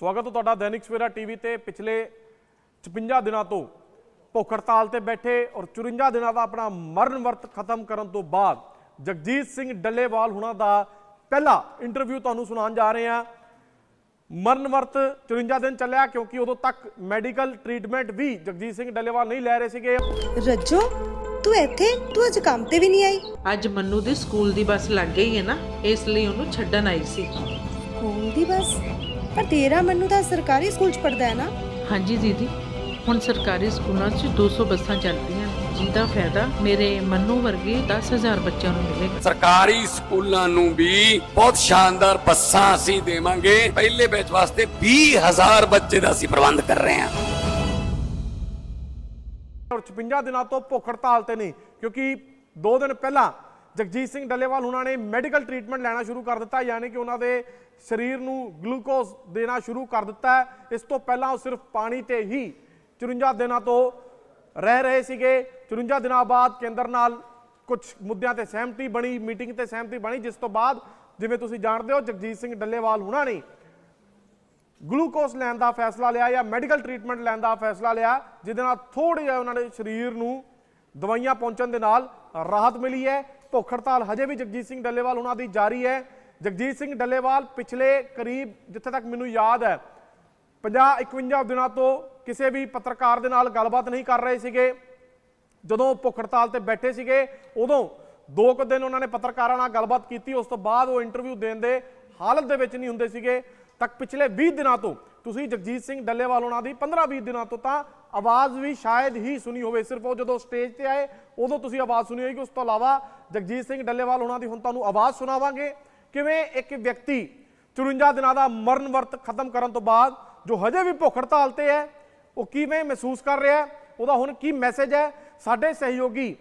ਸਵਾਗਤ ਹੈ ਤੁਹਾਡਾ ਦੈਨਿਕ ਸਵੇਰਾ ਟੀਵੀ ਤੇ। ਪਿਛਲੇ 56 ਦਿਨਾਂ ਤੋਂ ਭੁੱਖ ਹੜਤਾਲ ਤੇ ਬੈਠੇ ਔਰ 54 ਦਿਨਾਂ ਦਾ ਆਪਣਾ ਮਰਨ ਵਰਤ ਖਤਮ ਕਰਨ ਤੋਂ ਬਾਅਦ ਜਗਜੀਤ ਸਿੰਘ ਡੱਲੇਵਾਲ ਹੁਣਾਂ ਦਾ ਪਹਿਲਾ ਇੰਟਰਵਿਊ ਤੁਹਾਨੂੰ ਸੁਣਾਉਣ ਜਾ ਰਹੇ ਹਾਂ। ਮਰਨ ਵਰਤ 54 ਦਿਨ ਚੱਲਿਆ ਕਿਉਂਕਿ ਉਦੋਂ ਤੱਕ ਮੈਡੀਕਲ ਟ੍ਰੀਟਮੈਂਟ ਵੀ ਜਗਜੀਤ ਸਿੰਘ ਡੱਲੇਵਾਲ ਨਹੀਂ ਲੈ ਰਹੇ ਸੀਗੇ। ਰੱਜੋ ਤੂੰ ਇੱਥੇ ਤੂੰ ਅੱਜ ਕੰਮ ਤੇ ਵੀ ਨਹੀਂ ਆਈ। ਅੱਜ ਮੰਨੂ ਦੀ ਸਕੂਲ ਦੀ ਬੱਸ ਲੱਗ ਗਈ ਹੈ ਨਾ ਇਸ ਲਈ ਉਹਨੂੰ ਛੱਡਣ ਆਈ ਸੀ। ਸਕੂਲ ਦੀ ਬਸ? ਪਰ ਤੇਰਾ ਮੈਨੂੰ ਤਾਂ ਸਰਕਾਰੀ ਸਕੂਲ ਚ ਪੜਦਾ ਹੈ ਨਾ। ਹਾਂਜੀ ਦੀਦੀ ਹੁਣ ਸਰਕਾਰੀ ਸਕੂਲਾਂ 'ਚ 200 ਬੱਸਾਂ ਚੱਲਦੀਆਂ ਜਿਹਦਾ ਫਾਇਦਾ ਮੇਰੇ ਮੰਨੂ ਵਰਗੇ 10000 ਬੱਚਿਆਂ ਨੂੰ ਮਿਲੇਗਾ। ਸਰਕਾਰੀ ਸਕੂਲਾਂ ਨੂੰ ਵੀ ਬਹੁਤ ਸ਼ਾਨਦਾਰ ਬੱਸਾਂ ਅਸੀਂ ਦੇਵਾਂਗੇ। ਪਹਿਲੇ ਬੈਚ ਵਾਸਤੇ 20000 ਬੱਚੇ ਦਾ ਅਸੀਂ ਪ੍ਰਬੰਧ ਕਰ ਰਹੇ ਹਾਂ। ਔਰ 56 ਦਿਨਾਂ ਤੋਂ ਭੁੱਖ ਹੜਤਾਲ ਤੇ ਨਹੀਂ ਕਿਉਂਕਿ 2 ਦਿਨ ਪਹਿਲਾਂ ਜਗਜੀਤ ਸਿੰਘ ਡੱਲੇਵਾਲ ਉਹਨਾਂ ਨੇ ਮੈਡੀਕਲ ਟ੍ਰੀਟਮੈਂਟ ਲੈਣਾ ਸ਼ੁਰੂ ਕਰ ਦਿੱਤਾ, ਯਾਨੀ ਕਿ ਉਹਨਾਂ ਦੇ ਸਰੀਰ ਨੂੰ ਗਲੂਕੋਜ਼ ਦੇਣਾ ਸ਼ੁਰੂ ਕਰ ਦਿੱਤਾ ਇਸ ਤੋਂ ਪਹਿਲਾਂ ਉਹ ਸਿਰਫ ਪਾਣੀ ਤੇ ਹੀ 54 ਦਿਨਾਂ ਤੋਂ ਰਹਿ ਰਹੇ ਸੀਗੇ। 54 ਦਿਨਾਂ ਬਾਅਦ ਕੇਂਦਰ ਨਾਲ ਕੁਝ ਮੁੱਦਿਆਂ ਤੇ ਸਹਿਮਤੀ ਬਣੀ, ਮੀਟਿੰਗ ਤੇ ਸਹਿਮਤੀ ਬਣੀ, ਜਿਸ ਤੋਂ ਬਾਅਦ ਜਿਵੇਂ ਤੁਸੀਂ ਜਾਣਦੇ ਹੋ, ਜਗਜੀਤ ਸਿੰਘ ਡੱਲੇਵਾਲ ਹੁਣਾਂ ਨੇ ਗਲੂਕੋਜ਼ ਲੈਣ ਦਾ ਫੈਸਲਾ ਲਿਆ ਜਾਂ ਮੈਡੀਕਲ ਟ੍ਰੀਟਮੈਂਟ ਲੈਣ ਦਾ ਫੈਸਲਾ ਲਿਆ, ਜਿਹਦੇ ਨਾਲ ਥੋੜੀ ਜਿਹਾ ਉਹਨਾਂ ਦੇ ਸਰੀਰ ਨੂੰ ਦਵਾਈਆਂ ਪਹੁੰਚਣ ਦੇ ਨਾਲ ਰਾਹਤ ਮਿਲੀ ਹੈ। ਭੁੱਖ ਹੜਤਾਲ ਹਜੇ ਵੀ ਜਗਜੀਤ ਸਿੰਘ ਡੱਲੇਵਾਲ ਉਹਨਾਂ ਦੀ ਜਾਰੀ ਹੈ। ਜਗਜੀਤ ਸਿੰਘ ਡੱਲੇਵਾਲ ਪਿਛਲੇ ਕਰੀਬ ਜਿੱਥੇ ਤੱਕ ਮੈਨੂੰ ਯਾਦ ਹੈ 50 51 ਦਿਨਾਂ ਤੋਂ ਕਿਸੇ ਵੀ ਪੱਤਰਕਾਰ ਦੇ ਨਾਲ ਗੱਲਬਾਤ ਨਹੀਂ ਕਰ ਰਹੇ ਸੀਗੇ। ਜਦੋਂ ਭੁੱਖ ਹੜਤਾਲ ਤੇ ਬੈਠੇ ਸੀਗੇ, ਉਦੋਂ ਦੋ ਕੁ ਦਿਨ ਉਹਨਾਂ ਨੇ ਪੱਤਰਕਾਰਾਂ ਨਾਲ ਗੱਲਬਾਤ ਕੀਤੀ। ਉਸ ਤੋਂ ਬਾਅਦ ਉਹ ਇੰਟਰਵਿਊ ਦੇਣ ਦੇ ਹਾਲਤ ਦੇ ਵਿੱਚ ਨਹੀਂ ਹੁੰਦੇ ਸੀਗੇ। ਤੱਕ ਪਿਛਲੇ 20 ਦਿਨਾਂ ਤੋਂ ਤੁਸੀਂ ਜਗਜੀਤ ਸਿੰਘ ਡੱਲੇਵਾਲ ਉਹਨਾਂ ਦੀ 15-20 ਦਿਨਾਂ ਤੋਂ ਤਾਂ ਆਵਾਜ਼ ਵੀ ਸ਼ਾਇਦ ਹੀ ਸੁਣੀ ਹੋਵੇ। ਸਿਰਫ ਉਹ ਜਦੋਂ ਸਟੇਜ ਤੇ ਆਏ, ਉਦੋਂ ਤੁਸੀਂ ਆਵਾਜ਼ ਸੁਣੀ ਹੋਏਗੀ। ਉਸ ਤੋਂ ਇਲਾਵਾ ਜਗਜੀਤ ਸਿੰਘ ਡੱਲੇਵਾਲ ਉਹਨਾਂ ਦੀ ਹੁਣ ਤੁਹਾਨੂੰ ਆਵਾਜ਼ ਸੁਣਾਵਾਂਗੇ। ਕਿਵੇਂ ਇੱਕ ਵਿਅਕਤੀ 54 ਦਿਨਾਂ ਦਾ ਮਰਨ ਵਰਤ ਖਤਮ ਕਰਨ ਤੋਂ ਬਾਅਦ ਜੋ ਹਜੇ ਵੀ ਭੁੱਖ ਹੜਤਾਲ ਤੇ ਹੈ, ਉਹ ਕਿਵੇਂ ਮਹਿਸੂਸ ਕਰ ਰਿਹਾ ਹੈ? ਉਹਦਾ ਹੁਣ ਕੀ ਮੈਸੇਜ ਹੈ? ਸਾਡੇ ਸਹਿਯੋਗੀ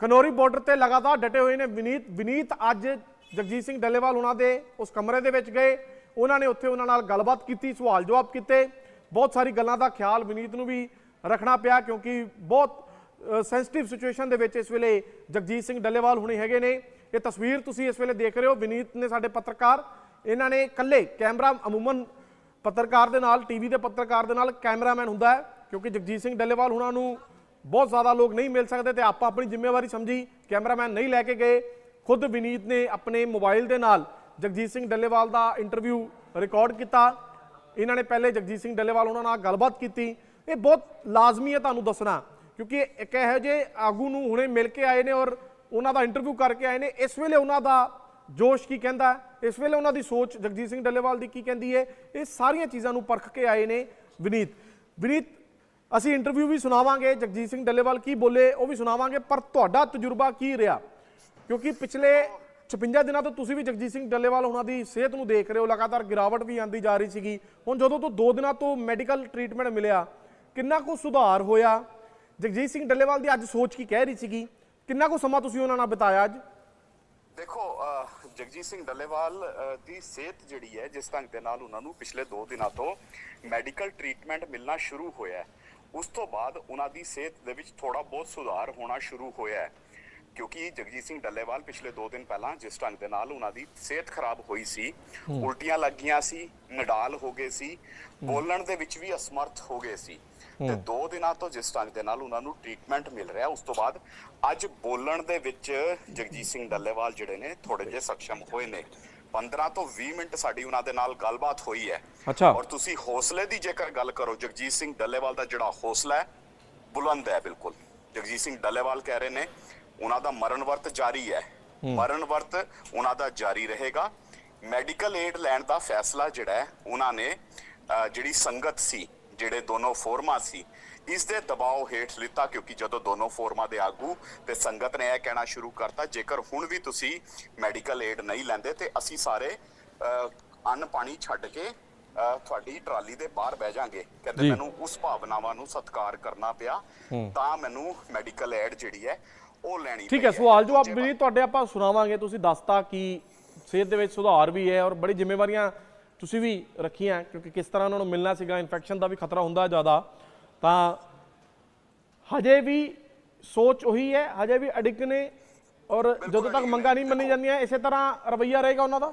ਖਨੌਰੀ ਬਾਰਡਰ ਤੇ ਲਗਾਤਾਰ ਡਟੇ ਹੋਏ ਨੇ। ਵਿਨੀਤ ਵਿਨੀਤ ਅੱਜ ਜਗਜੀਤ ਸਿੰਘ ਡੱਲੇਵਾਲ ਉਹਨਾਂ ਦੇ ਉਸ ਕਮਰੇ ਦੇ ਵਿੱਚ ਗਏ। ਉਹਨਾਂ ਨੇ ਉੱਥੇ ਉਹਨਾਂ ਨਾਲ ਗੱਲਬਾਤ ਕੀਤੀ, ਸਵਾਲ ਜਵਾਬ ਕੀਤੇ। ਬਹੁਤ ਸਾਰੀ ਗੱਲਾਂ ਦਾ ਖਿਆਲ ਵਿਨੀਤ ਨੂੰ ਵੀ ਰੱਖਣਾ ਪਿਆ ਕਿਉਂਕਿ ਬਹੁਤ ਸੈਂਸਿਟਿਵ ਸਿਚੁਏਸ਼ਨ ਦੇ ਵਿੱਚ ਇਸ ਵੇਲੇ ਜਗਜੀਤ ਸਿੰਘ ਡੱਲੇਵਾਲ ਹੁਣੇ ਹੈਗੇ ਨੇ। ਇਹ ਤਸਵੀਰ ਤੁਸੀਂ ਇਸ ਵੇਲੇ ਦੇਖ ਰਹੇ ਹੋ। ਵਿਨੀਤ ਨੇ ਸਾਡੇ ਪੱਤਰਕਾਰ, ਇਹਨਾਂ ਨੇ ਇਕੱਲੇ ਕੈਮਰਾ ਅਮੂਮਨ ਪੱਤਰਕਾਰ ਦੇ ਨਾਲ, ਟੀਵੀ ਦੇ ਪੱਤਰਕਾਰ ਦੇ ਨਾਲ ਕੈਮਰਾਮੈਨ ਹੁੰਦਾ ਹੈ ਕਿਉਂਕਿ ਜਗਜੀਤ ਸਿੰਘ ਡੱਲੇਵਾਲ ਹੁਣਾਂ ਨੂੰ ਬਹੁਤ ਜ਼ਿਆਦਾ ਲੋਕ ਨਹੀਂ ਮਿਲ ਸਕਦੇ ਤੇ ਆਪਾਂ ਆਪਣੀ ਜ਼ਿੰਮੇਵਾਰੀ ਸਮਝੀ। ਕੈਮਰਾਮੈਨ ਨਹੀਂ ਲੈ ਕੇ ਗਏ। ਖੁਦ ਵਿਨੀਤ ਨੇ ਆਪਣੇ ਮੋਬਾਈਲ ਦੇ ਨਾਲ ਜਗਜੀਤ ਸਿੰਘ ਡੱਲੇਵਾਲ ਦਾ ਇੰਟਰਵਿਊ ਰਿਕਾਰਡ ਕੀਤਾ। ਇਹਨਾਂ ਨੇ ਪਹਿਲੇ ਜਗਜੀਤ ਸਿੰਘ ਡੱਲੇਵਾਲ ਉਹਨਾਂ ਨਾਲ ਗੱਲਬਾਤ ਕੀਤੀ। ਇਹ ਬਹੁਤ ਲਾਜ਼ਮੀ ਹੈ ਤੁਹਾਨੂੰ ਦੱਸਣਾ, ਕਿਉਂਕਿ ਇੱਕ ਇਹੋ ਜਿਹੇ ਆਗੂ ਨੂੰ ਹੁਣੇ ਮਿਲ ਕੇ ਆਏ ਨੇ ਔਰ ਉਹਨਾਂ ਦਾ ਇੰਟਰਵਿਊ ਕਰਕੇ ਆਏ ਨੇ। ਇਸ ਵੇਲੇ ਉਹਨਾਂ ਦਾ ਜੋਸ਼ ਕੀ ਕਹਿੰਦਾ? ਇਸ ਵੇਲੇ ਉਹਨਾਂ ਦੀ ਸੋਚ ਜਗਜੀਤ ਸਿੰਘ ਡੱਲੇਵਾਲ ਦੀ ਕੀ ਕਹਿੰਦੀ ਹੈ? ਇਹ ਸਾਰੀਆਂ ਚੀਜ਼ਾਂ ਨੂੰ ਪਰਖ ਕੇ ਆਏ ਨੇ ਵਿਨੀਤ। ਵਿਨੀਤ, ਅਸੀਂ ਇੰਟਰਵਿਊ ਵੀ ਸੁਣਾਵਾਂਗੇ। ਜਗਜੀਤ ਸਿੰਘ ਡੱਲੇਵਾਲ ਕੀ ਬੋਲੇ ਉਹ ਵੀ ਸੁਣਾਵਾਂਗੇ। ਪਰ ਤੁਹਾਡਾ ਤਜਰਬਾ ਕੀ ਰਿਹਾ? ਕਿਉਂਕਿ ਪਿਛਲੇ 56 ਦਿਨਾਂ ਤੋਂ ਤੁਸੀਂ ਵੀ ਜਗਜੀਤ ਸਿੰਘ ਡੱਲੇਵਾਲ ਉਹਨਾਂ ਦੀ ਸਿਹਤ ਨੂੰ ਦੇਖ ਰਹੇ ਹੋ, ਲਗਾਤਾਰ ਗਿਰਾਵਟ ਵੀ ਆਂਦੀ ਜਾ ਰਹੀ ਸੀਗੀ। ਹੁਣ ਜਦੋਂ ਤੋਂ 2 ਦਿਨਾਂ ਤੋਂ ਮੈਡੀਕਲ ਟ੍ਰੀਟਮੈਂਟ ਮਿਲਿਆ, ਕਿੰਨਾ ਕੁ ਸੁਧਾਰ ਹੋਇਆ? ਜਗਜੀਤ ਸਿੰਘ ਡੱਲੇਵਾਲ ਦੀ ਅੱਜ ਸੋਚ ਕੀ ਕਹਿ ਰਹੀ ਸੀਗੀ? ਕਿੰਨਾ ਕੁ ਸਮਾਂ ਤੁਸੀਂ ਉਹਨਾਂ ਨਾਲ ਬਿਤਾਇਆ ਅੱਜ? ਦੇਖੋ ਜਗਜੀਤ ਸਿੰਘ ਡੱਲੇਵਾਲ ਦੀ ਸਿਹਤ ਜਿਹੜੀ ਹੈ, ਜਿਸ ਢੰਗ ਦੇ ਨਾਲ ਉਹਨਾਂ ਨੂੰ ਪਿਛਲੇ 2 ਦਿਨਾਂ ਤੋਂ ਮੈਡੀਕਲ ਟ੍ਰੀਟਮੈਂਟ ਮਿਲਣਾ ਸ਼ੁਰੂ ਹੋਇਆ ਹੈ, ਉਸ ਤੋਂ ਬਾਅਦ ਉਹਨਾਂ ਦੀ ਸਿਹਤ ਦੇ ਵਿੱਚ ਥੋੜਾ ਬਹੁਤ ਸੁਧਾਰ ਹੋਣਾ ਸ਼ੁਰੂ ਹੋਇਆ ਹੈ। ਕਿਉਂਕਿ ਜਗਜੀਤ ਸਿੰਘ ਡੱਲੇਵਾਲ ਪਿਛਲੇ 2 ਦਿਨ ਪਹਿਲਾਂ ਜਿਸ ਢੰਗ ਦੇ ਨਾਲ ਉਹਨਾਂ ਦੀ ਸਿਹਤ ਖਰਾਬ ਹੋਈ ਸੀ ਉਲਟੀਆਂ ਲੱਗੀਆਂ ਸੀ ਨਡਾਲ ਹੋ ਗਏ ਸੀ ਬੋਲਣ ਦੇ ਵਿੱਚ ਵੀ ਅਸਮਰਥ ਹੋ ਗਏ ਸੀ। ਤੇ 2 ਦਿਨਾਂ ਤੋਂ ਜਿਸ ਢੰਗ ਦੇ ਨਾਲ ਉਹਨਾਂ ਨੂੰ ਟ੍ਰੀਟਮੈਂਟ ਮਿਲ ਰਿਹਾ ਉਸ ਤੋਂ ਬਾਅਦ ਅੱਜ ਬੋਲਣ ਦੇ ਵਿੱਚ ਜਗਜੀਤ ਸਿੰਘ ਡੱਲੇਵਾਲ ਜਿਹੜੇ ਨੇ ਥੋੜੇ ਜਿਹੇ ਸક્ષਮ ਹੋਏ ਨੇ। 15 ਤੋਂ 20 ਮਿੰਟ ਸਾਡੀ ਉਹਨਾਂ ਦੇ ਨਾਲ ਗੱਲਬਾਤ ਹੋਈ ਹੈ। ਅੱਛਾ। ਔਰ ਤੁਸੀਂ ਹੌਸਲੇ ਦੀ ਜੇਕਰ ਗੱਲ ਕਰੋ ਜਗਜੀਤ ਸਿੰਘ ਡੱਲੇਵਾਲ ਦਾ ਜਿਹੜਾ ਹੌਸਲਾ ਹੈ ਬੁਲੰਦ ਹੈ ਬਿਲਕੁਲ। ਜਗਜੀਤ ਸਿੰਘ ਡੱਲੇਵਾਲ ਕਹਿ ਰਹੇ ਨੇ ਉਹਨਾਂ ਦਾ ਮਰਨ ਵਰਤ ਜਾਰੀ ਹੈ। ਮਰਨ ਵਰਤ ਉਹਨਾਂ ਦਾ ਜਾਰੀ ਰਹੇਗਾ। ਮੈਡੀਕਲ ਏਡ ਲੈਣ ਦਾ ਫੈਸਲਾ ਜਿਹੜਾ ਹੈ ਉਹਨਾਂ ਨੇ ਜਿਹੜੀ ਸੰਗਤ ਸੀ ਜਿਹੜੇ ਦੋਨੋਂ ਫੋਰਮਾਂ ਸੀ ਇਸ ਦੇ ਦਬਾਅ ਹੇਠ ਲਿੱਤਾ ਕਿਉਂਕਿ ਜਦੋਂ ਦੋਨੋਂ ਫੋਰਮਾਂ ਦੇ ਆਗੂ ਤੇ ਸੰਗਤ ਨੇ ਇਹ ਕਹਿਣਾ ਸ਼ੁਰੂ ਕਰਤਾ ਜੇਕਰ ਹੁਣ ਵੀ ਤੁਸੀਂ ਮੈਡੀਕਲ ਏਡ ਨਹੀਂ ਲੈਂਦੇ ਤੇ ਅਸੀਂ ਸਾਰੇ ਅੰਨ ਪਾਣੀ ਛੱਡ ਕੇ ਤੁਹਾਡੀ ਟਰਾਲੀ ਦੇ ਬਾਹਰ ਬਹਿ ਜਾਾਂਗੇ। ਕਹਿੰਦੇ। ਮੈਨੂੰ ਉਸ ਭਾਵਨਾਵਾਂ ਨੂੰ ਸਤਿਕਾਰ ਕਰਨਾ ਪਿਆ। ਤਾਂ ਮੈਨੂੰ ਮੈਡੀਕਲ ਏਡ ਜਿਹੜੀ ਹੈ ਉਹ ਲੈਣੀ ਠੀਕ ਹੈ ਸਵਾਲ ਜਵਾਬ ਦੂਜੇ ਵੀ ਤੁਹਾਡੇ ਆਪਾਂ ਸੁਣਾਵਾਂਗੇ ਤੁਸੀਂ ਦੱਸਤਾ ਕਿ ਸਿਹਤ ਦੇ ਵਿੱਚ ਸੁਧਾਰ ਵੀ ਹੈ ਔਰ ਬੜੀ ਜ਼ਿੰਮੇਵਾਰੀਆਂ ਤੁਸੀਂ ਵੀ ਰੱਖੀਆਂ ਕਿਉਂਕਿ ਕਿਸ ਤਰ੍ਹਾਂ ਉਹਨਾਂ ਨੂੰ ਮਿਲਣਾ ਸੀਗਾ ਇਨਫੈਕਸ਼ਨ ਦਾ ਵੀ ਖਤਰਾ ਹੁੰਦਾ ਜ਼ਿਆਦਾ। ਤਾਂ ਹਜੇ ਵੀ ਸੋਚ ਉਹੀ ਹੈ ਹਜੇ ਵੀ ਅਡਿਕ ਨੇ ਔਰ ਜਦੋਂ ਤੱਕ ਮੰਗਾਂ ਨਹੀਂ ਮੰਨੀ ਜਾਂਦੀਆਂ ਇਸੇ ਤਰ੍ਹਾਂ ਰਵਈਆ ਰਹੇਗਾ ਉਹਨਾਂ ਦਾ?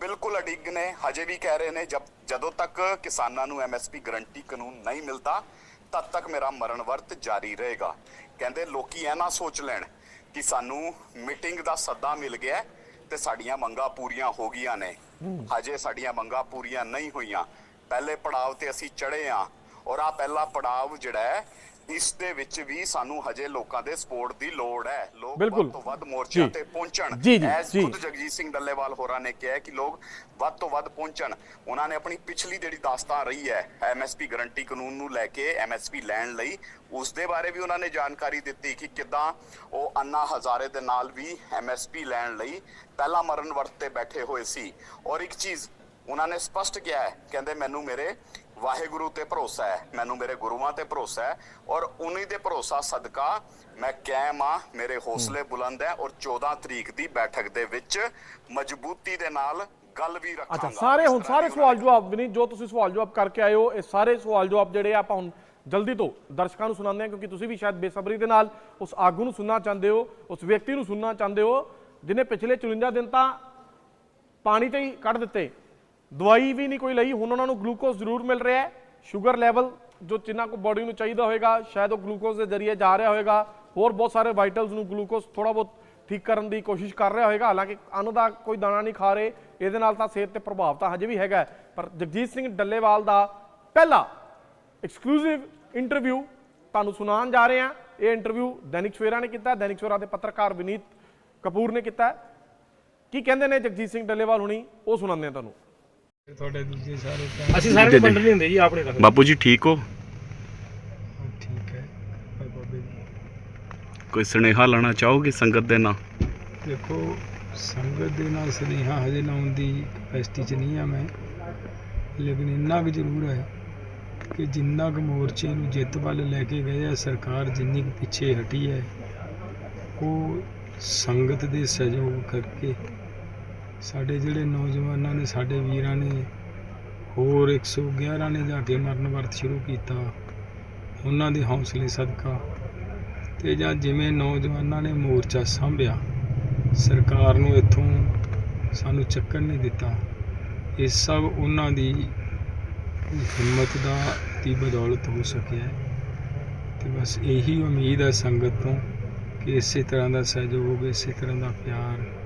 ਬਿਲਕੁਲ ਅਡਿੱਗ ਨੇ ਹਜੇ ਵੀ ਕਹਿ ਰਹੇ ਨੇ ਜਦ ਜਦੋਂ ਤੱਕ ਕਿਸਾਨਾਂ ਨੂੰ ਐਮਐਸਪੀ ਗਰੰਟੀ ਕਾਨੂੰਨ ਨਹੀਂ ਮਿਲਦਾ ਤਦ ਤੱਕ ਮੇਰਾ ਮਰਨ ਵਰਤ ਜਾਰੀ ਰਹੇਗਾ। ਕਹਿੰਦੇ ਲੋਕੀ ਇਹ ਨਾ ਸੋਚ ਲੈਣ ਕਿ ਸਾਨੂੰ ਮੀਟਿੰਗ ਦਾ ਸੱਦਾ ਮਿਲ ਗਿਆ ਤੇ ਸਾਡੀਆਂ ਮੰਗਾਂ ਪੂਰੀਆਂ ਹੋ ਗਈਆਂ ਨੇ। ਹਜੇ ਸਾਡੀਆਂ ਮੰਗਾਂ ਪੂਰੀਆਂ ਨਹੀਂ ਹੋਈਆਂ। ਪਹਿਲੇ ਪੜਾਵ ਤੇ ਅਸੀਂ ਚੜੇ ਆ ਔਰ ਆ ਪਹਿਲਾ ਪੜਾਵ ਜਿਹੜਾ ਹੈ ਇਸ ਦੇ ਵਿੱਚ ਵੀ ਸਾਨੂੰ ਹਜੇ ਲੋਕਾਂ ਦੇ ਸਪੋਰਟ ਦੀ ਲੋੜ ਹੈ ਲੋਕ। ਵੱਧ ਤੋਂ ਵੱਧ ਮੋਰਚਿਆਂ। ਤੇ ਪਹੁੰਚਣ ਜੀ। ਖੁਦ ਜਗਜੀਤ ਸਿੰਘ ਡੱਲੇਵਾਲ ਹੋਰਾਂ ਨੇ ਕਿਹਾ ਕਿ ਲੋਕ ਵੱਧ ਤੋਂ ਵੱਧ ਪਹੁੰਚਣ ਉਹਨਾਂ ਨੇ ਆਪਣੀ ਪਿਛਲੀ ਜਿਹੜੀ ਦਾਸਤਾਨ ਰਹੀ ਹੈ ਐਮਐਸਪੀ ਗਰੰਟੀ ਕਾਨੂੰਨ ਨੂੰ ਲੈ ਕੇ ਐਮਐਸਪੀ ਲੈਣ ਲਈ ਉਸ ਦੇ ਬਾਰੇ ਵੀ ਉਹਨਾਂ ਨੇ ਜਾਣਕਾਰੀ ਦਿੱਤੀ ਕਿ ਕਿੱਦਾਂ ਉਹ ਅੰਨਾ ਹਜ਼ਾਰੇ ਦੇ ਨਾਲ ਵੀ ਐਮਐਸਪੀ ਲੈਣ ਲਈ ਪਹਿਲਾ ਮਰਨ ਵਰਤ ਤੇ ਬੈਠੇ ਹੋਏ ਸੀ ਔਰ ਇੱਕ ਚੀਜ਼ ਉਹਨਾਂ ਨੇ ਸਪਸ਼ਟ ਕਿਹਾ ਹੈ ਕਹਿੰਦੇ ਮੈਨੂੰ ਮੇਰੇ ਵਾਹਿਗੁਰੂ ਤੇ ਭਰੋਸਾ ਹੈ ਮੈਨੂੰ ਮੇਰੇ ਗੁਰੂਆਂ ਤੇ ਭਰੋਸਾ ਹੈ ਔਰ ਉਨੀ ਦੇ ਭਰੋਸਾ ਸਦਕਾ ਮੈਂ ਕਾਇਮ ਆ ਮੇਰੇ ਹੌਸਲੇ ਬੁਲੰਦ ਹੈ ਔਰ 14 ਤਰੀਕ ਦੀ ਬੈਠਕ ਦੇ ਵਿੱਚ ਮਜ਼ਬੂਤੀ ਦੇ ਨਾਲ ਗੱਲ ਵੀ ਰੱਖਾਂਗਾ। ਅੱਛਾ ਸਾਰੇ ਹੁਣ ਸਾਰੇ ਸਵਾਲ ਜਵਾਬ ਨਹੀਂ ਜੋ ਤੁਸੀਂ ਸਵਾਲ ਜਵਾਬ ਕਰਕੇ ਆਏ ਹੋ ਇਹ ਸਾਰੇ ਸਵਾਲ ਜਵਾਬ ਜਿਹੜੇ ਆ ਆਪਾਂ ਹੁਣ ਜਲਦੀ ਤੋਂ ਦਰਸ਼ਕਾਂ ਨੂੰ ਸੁਣਾਉਂਦੇ ਹਾਂ ਕਿਉਂਕਿ ਤੁਸੀਂ ਵੀ ਸ਼ਾਇਦ ਬੇਸਬਰੀ ਦੇ ਨਾਲ ਉਸ ਆਗੂ ਨੂੰ ਸੁਣਨਾ ਚਾਹੁੰਦੇ ਹੋ ਉਸ ਵਿਅਕਤੀ ਨੂੰ ਸੁਣਨਾ ਚਾਹੁੰਦੇ ਹੋ ਜਿਨੇ ਪਿਛਲੇ 54 ਦਿਨ ਤਾਂ ਪਾਣੀ ਤੇ ਹੀ ਕੱਢ ਦਿੱਤੇ ਦਵਾਈ ਵੀ ਨਹੀਂ ਕੋਈ ਲਈ, ਹੁਣ ਉਹਨਾਂ ਨੂੰ ਗਲੂਕੋਜ਼ ਜ਼ਰੂਰ ਮਿਲ ਰਿਹਾ ਹੈ। ਸ਼ੂਗਰ ਲੈਵਲ ਜੋ ਜਿੰਨਾ ਕੋ ਬਾਡੀ ਨੂੰ ਚਾਹੀਦਾ ਹੋਏਗਾ, ਸ਼ਾਇਦ ਉਹ ਗਲੂਕੋਜ਼ ਦੇ ਜ਼ਰੀਏ ਜਾ ਰਿਹਾ ਹੋਏਗਾ। ਹੋਰ ਬਹੁਤ ਸਾਰੇ ਵਾਈਟਲਸ ਨੂੰ ਗਲੂਕੋਜ਼ ਥੋੜਾ ਬਹੁਤ ਠੀਕ ਕਰਨ ਦੀ ਕੋਸ਼ਿਸ਼ ਕਰ ਰਿਹਾ ਹੋਏਗਾ। ਹਾਲਾਂਕਿ ਅੰਨ ਦਾ ਕੋਈ ਦਾਣਾ ਨਹੀਂ ਖਾ ਰਹੇ, ਇਹਦੇ ਨਾਲ ਤਾਂ ਸਿਹਤ ਤੇ ਪ੍ਰਭਾਵ ਤਾਂ ਹਜੇ ਵੀ ਹੈਗਾ ਪਰ ਜਗਜੀਤ ਸਿੰਘ ਡੱਲੇਵਾਲ ਦਾ ਪਹਿਲਾ ਐਕਸਕਲੂਸਿਵ ਇੰਟਰਵਿਊ ਤੁਹਾਨੂੰ ਸੁਣਾਉਣ ਜਾ ਰਹੇ ਹਾਂ। ਇਹ ਇੰਟਰਵਿਊ ਦੈਨਿਕ ਸਵੇਰਾ ਨੇ ਕੀਤਾ ਦੈਨਿਕ ਸਵੇਰਾ ਦੇ ਪੱਤਰਕਾਰ ਵਿਨੀਤ ਕਪੂਰ ਨੇ ਕੀਤਾ ਕੀ ਕਹਿੰਦੇ ਨੇ ਜਗਜੀਤ ਸਿੰਘ ਡੱਲੇਵਾਲ ਹੁਣੀ? ਉਹ ਸੁਣਾਉਂਦੇ ਹਾਂ ਤੁਹਾਨੂੰ। ਤੁਹਾਡੇ ਦੂਜੇ ਸਾਰੇ ਭੈਣ ਅਸੀਂ ਸਾਰੇ ਪਿੰਡ ਨਹੀਂ ਹੁੰਦੇ ਜੀ ਆਪਣੇ ਰੱਖਦੇ ਬਾਪੂ ਜੀ ਠੀਕ ਹੋ? ਠੀਕ ਹੈ। ਭਾਈ ਬਾਬੇ ਜੀ। ਕੋਈ ਸੁਨੇਹਾ ਲਾਣਾ ਚਾਹੋਗੇ ਸੰਗਤ ਦੇ ਨਾਲ? ਦੇਖੋ ਸੰਗਤ ਦੇ ਨਾਲ ਸੁਨੇਹਾ ਹਜੇ ਲਾਉਣ ਦੀ ਕਪੈਸਿਟੀ 'ਚ ਨਹੀਂ ਆ ਮੈਂ। ਲੇਕਿਨ ਇੰਨਾ ਕੁ ਜ਼ਰੂਰ ਹੈ ਕਿ ਜਿੰਨਾ ਕੁ ਮੋਰਚੇ ਨੂੰ ਜਿੱਤ ਵੱਲ ਲੈ ਕੇ ਗਏ ਆ ਸਰਕਾਰ ਜਿੰਨੀ ਕੁ ਪਿੱਛੇ ਹਟੀ ਹੈ ਉਹ ਸੰਗਤ ਦੇ ਸਹਿਯੋਗ ਕਰਕੇ ਸਾਡੇ ਜਿਹੜੇ ਨੌਜਵਾਨਾਂ ਨੇ, ਸਾਡੇ ਵੀਰਾਂ ਨੇ ਹੋਰ 111 ਨੇ ਜਾ ਕੇ ਮਰਨ ਵਰਤ ਸ਼ੁਰੂ ਕੀਤਾ। ਉਹਨਾਂ ਦੇ ਹੌਸਲੇ ਸਦਕਾ ਤੇ ਜਾਂ ਜਿਵੇਂ ਨੌਜਵਾਨਾਂ ਨੇ ਮੋਰਚਾ ਸਾਂਭਿਆ, ਸਰਕਾਰ ਨੂੰ ਇੱਥੋਂ ਸਾਨੂੰ ਚੱਕਰ ਨਹੀਂ ਦਿੱਤਾ। ਇਹ ਸਭ ਉਹਨਾਂ ਦੀ ਹਿੰਮਤ ਦਾ ਦੀ ਬਦੌਲਤ ਹੋ ਸਕਿਆ ਹੈ। ਤੇ ਬਸ ਇਹੀ ਉਮੀਦ ਹੈ ਸੰਗਤ ਤੋਂ ਕਿ ਇਸੇ ਤਰ੍ਹਾਂ ਦਾ ਸਹਿਯੋਗ, ਇਸੇ ਤਰ੍ਹਾਂ ਦਾ ਪਿਆਰ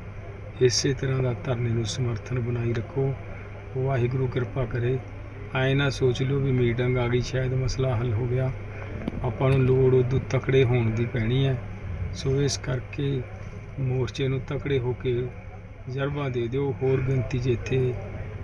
ਇਸੇ ਤਰ੍ਹਾਂ ਦਾ ਧਰਨੇ ਨੂੰ ਸਮਰਥਨ ਬਣਾਈ ਰੱਖੋ। ਵਾਹਿਗੁਰੂ ਕਿਰਪਾ ਕਰੇ। ਐ ਨਾ ਸੋਚ ਲਿਓ ਵੀ ਮੀਟਿੰਗ ਆ ਗਈ, ਸ਼ਾਇਦ ਮਸਲਾ ਹੱਲ ਹੋ ਗਿਆ। ਆਪਾਂ ਨੂੰ ਲੋੜ ਉਦੋਂ ਤਕੜੇ ਹੋਣ ਦੀ ਪੈਣੀ ਹੈ। ਸੋ ਇਸ ਕਰਕੇ ਮੋਰਚੇ ਨੂੰ ਤਕੜੇ ਹੋ ਕੇ ਜਰਬਾ ਦੇ ਦਿਓ। ਹੋਰ ਗਿਣਤੀ 'ਚ ਇੱਥੇ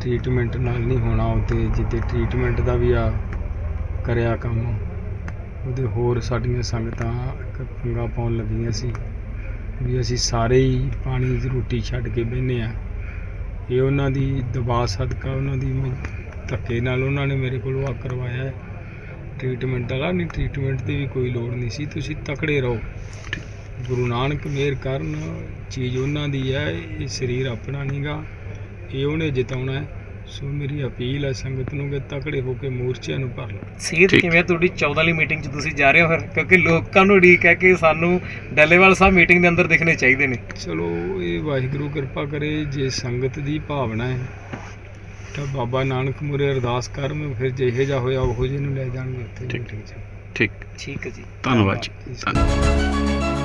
ਟ੍ਰੀਟਮੈਂਟ ਨਾਲ ਨਹੀਂ ਹੋਣਾ ਉਹ ਤੇ ਜਿੱਤੇ ਟ੍ਰੀਟਮੈਂਟ ਦਾ ਵੀ ਆ ਕਰਿਆ ਕੰਮ। ਉਹਦੇ ਹੋਰ ਸਾਡੀਆਂ ਸੰਗਤਾਂ ਇੱਕ ਪੰਗਾ ਪਾਉਣ ਲੱਗੀਆਂ ਸੀ ਵੀ ਅਸੀਂ ਸਾਰੇ ਹੀ ਪਾਣੀ ਦੀ ਰੋਟੀ ਛੱਡ ਕੇ ਬਹਿੰਦੇ ਆ ਇਹ ਉਹਨਾਂ ਦੀ ਦਬਾਅ ਸਦਕਾ, ਉਹਨਾਂ ਦੀ ਧੱਕੇ ਨਾਲ ਉਹਨਾਂ ਨੇ ਮੇਰੇ ਕੋਲ ਆ ਕਰਵਾਇਆ ਹੈ। ਟ੍ਰੀਟਮੈਂਟ ਵਾਲਾ, ਨਹੀਂ ਟ੍ਰੀਟਮੈਂਟ ਦੀ ਵੀ ਕੋਈ ਲੋੜ ਨਹੀਂ ਸੀ। ਤੁਸੀਂ ਤਕੜੇ ਰਹੋ। ਗੁਰੂ ਨਾਨਕ ਮੇਰ ਕਰਨ, ਚੀਜ਼ ਉਹਨਾਂ ਦੀ ਹੈ, ਇਹ ਸਰੀਰ ਆਪਣਾ ਨਹੀਂਗਾ ਇਹ ਉਹਨੇ ਜਿਤਾਉਣਾ ਹੈ। ਸੋ ਮੇਰੀ ਅਪੀਲ ਹੈ ਸੰਗਤ ਨੂੰ ਕਿ ਤਕੜੇ ਹੋ ਕੇ ਮੋਰਚਿਆਂ ਨੂੰ ਭਰ ਲਓ। ਠੀਕ। ਕਿਵੇਂ ਤੁਹਾਡੀ 14 ਵਾਲੀ ਮੀਟਿੰਗ 'ਚ ਤੁਸੀਂ ਜਾ ਰਹੇ ਹੋ ਫਿਰ? ਕਿਉਂਕਿ ਲੋਕਾਂ ਨੂੰ ਉਡੀਕ ਹੈ ਕਿ ਸਾਨੂੰ ਡੱਲੇਵਾਲ ਸਾਹਿਬ ਮੀਟਿੰਗ ਦੇ ਅੰਦਰ ਦਿਖਣੇ ਚਾਹੀਦੇ ਨੇ। ਚਲੋ ਇਹ ਵਾਹਿਗੁਰੂ ਕਿਰਪਾ ਕਰੇ ਜੇ ਸੰਗਤ ਦੀ ਭਾਵਨਾ ਹੈ ਤਾਂ ਬਾਬਾ ਨਾਨਕ ਮੁਰੇ ਅਰਦਾਸ ਕਰਨ ਫਿਰ ਜਿਹੇ ਜਾ ਹੋਇਆ ਉਹੋ ਜਿਹੇ ਨੂੰ ਲੈ ਜਾਣਗੇ ਉੱਥੇ 'ਚ। ਠੀਕ। ਠੀਕ ਹੈ ਜੀ। ਧੰਨਵਾਦ ਜੀ। ਧੰਨਵਾਦ।